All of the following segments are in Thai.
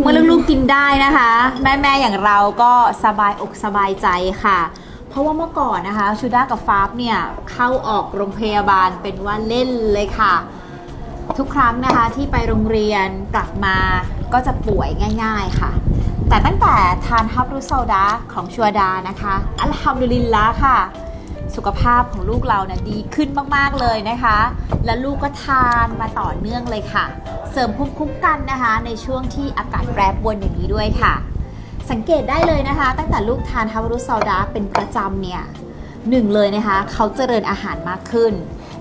เมื่อลูกๆกินได้นะคะ แม่ๆอย่างเราก็สบายอกสบายใจค่ะ เพราะว่าเมื่อก่อนนะคะชูด้ากับฟาบเนี่ยเข้าออกโรงพยาบาลเป็นว่าเล่นเลยค่ะ ทุกครั้งนะคะที่ไปโรงเรียนกลับมาก็จะป่วยง่าย ๆค่ะ แต่ตั้งแต่ทานฮับรุโซดาของชัวดานะคะอัลฮัมดุลิลละค่ะ สุขภาพของลูกเรานะดีขึ้นมากๆเลยนะคะ และลูกก็ทานมาต่อเนื่องเลยค่ะ เสริมภูมิคุ้มกันนะคะ ในช่วงที่อากาศแปรปรวนอย่างนี้ด้วยค่ะ สังเกตได้เลยนะคะ ตั้งแต่ลูกทานฮับรุโซดาเป็นประจำเนี่ยหนึ่งเลยนะคะ เขาเจริญอาหารมากขึ้น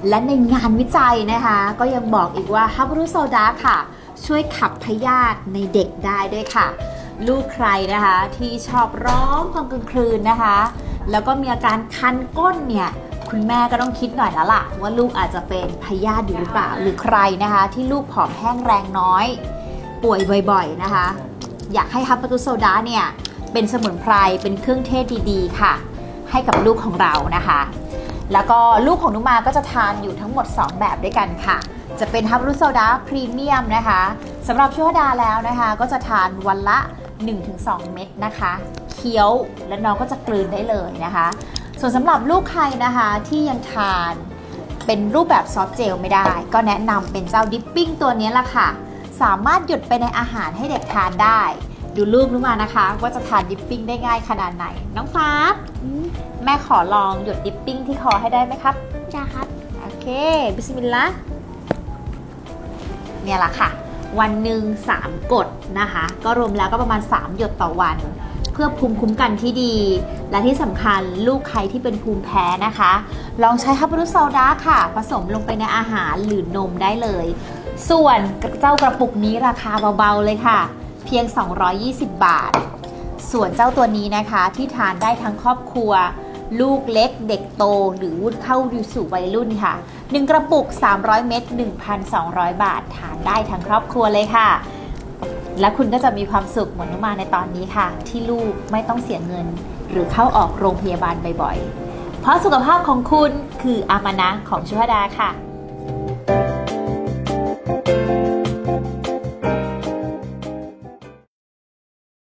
และในงานวิจัยนะคะ ก็ยังบอกอีกว่าฮับรุโซดาค่ะ ช่วยขับพยาธิในเด็กได้ด้วยค่ะ ลูกใครนะคะที่ชอบร้องตอนกลางคืนนะคะ แล้วก็มีอาการคันก้นเนี่ยคุณแม่ก็ต้องคิดหน่อยแล้วล่ะ ว่าลูกอาจจะเป็นพยาธิอยู่หรือเปล่า หรือใครนะคะ ที่ลูกผอมแห้งแรงน้อย ป่วยบ่อยๆนะคะ อยากให้ฮับปะตุโซดาเนี่ยเป็นสมุนไพรเป็นเครื่องเทศดีๆ ค่ะ ให้กับลูกของเรานะคะ แล้วก็ลูกของนุมาก็จะทานอยู่ทั้งหมด 2 แบบด้วยกันค่ะ จะเป็นฮับรุโซดาพรีเมียมนะคะสำหรับช่วดาแล้วนะคะ ก็จะทานวันละ 1-2 เม็ดนะคะ เคี้ยวและน้องก็จะกลืนได้เลยนะคะ ส่วนสำหรับลูกใครนะคะที่ยังทานเป็นรูปแบบซอฟต์เจลไม่ได้ ก็แนะนำเป็นเจ้าดิปปิ้งตัวนี้ละค่ะ สามารถหยดไปในอาหารให้เด็กทานได้ ดูรูปนุมานะคะ ว่าจะทานดิปปิ้งได้ง่ายขนาดไหน น้องฟ้าบแม่ขอลองหยดดิปปิ้งที่คอให้ได้ไหมครับจ้าครับ โอเค บิสมิลลาห์เนี่ยแหละค่ะ วันหนึ่ง3กดนะคะ ก็รวมแล้วก็ประมาณ 3 หยดต่อวัน เพื่อภูมิคุ้มกันที่ดี และที่สำคัญลูกใครที่เป็นภูมิแพ้นะคะ ลองใช้ฮับรุโซดาค่ะ ผสมลงไปในอาหารหรือนมได้เลย ส่วนเจ้ากระปุกนี้ราคาเบาๆเลยค่ะ เพียง 220 บาท ส่วนเจ้าตัวนี้นะคะที่ทานได้ทั้งครอบครัว ลูกเล็กเด็กโตหรือวุฒเข้าสู่วัยรุ่นค่ะ 1 กระปุก 300 เม็ด1,200 บาททานได้ทั้งครอบครัวเลยค่ะ และคุณก็จะมีความสุขเหมือนนุมาในตอนนี้ค่ะ ที่ลูกไม่ต้องเสียเงิน หรือเข้าออกโรงพยาบาลบ่อยๆ เพราะสุขภาพของคุณคืออามานะของชุวดาค่ะ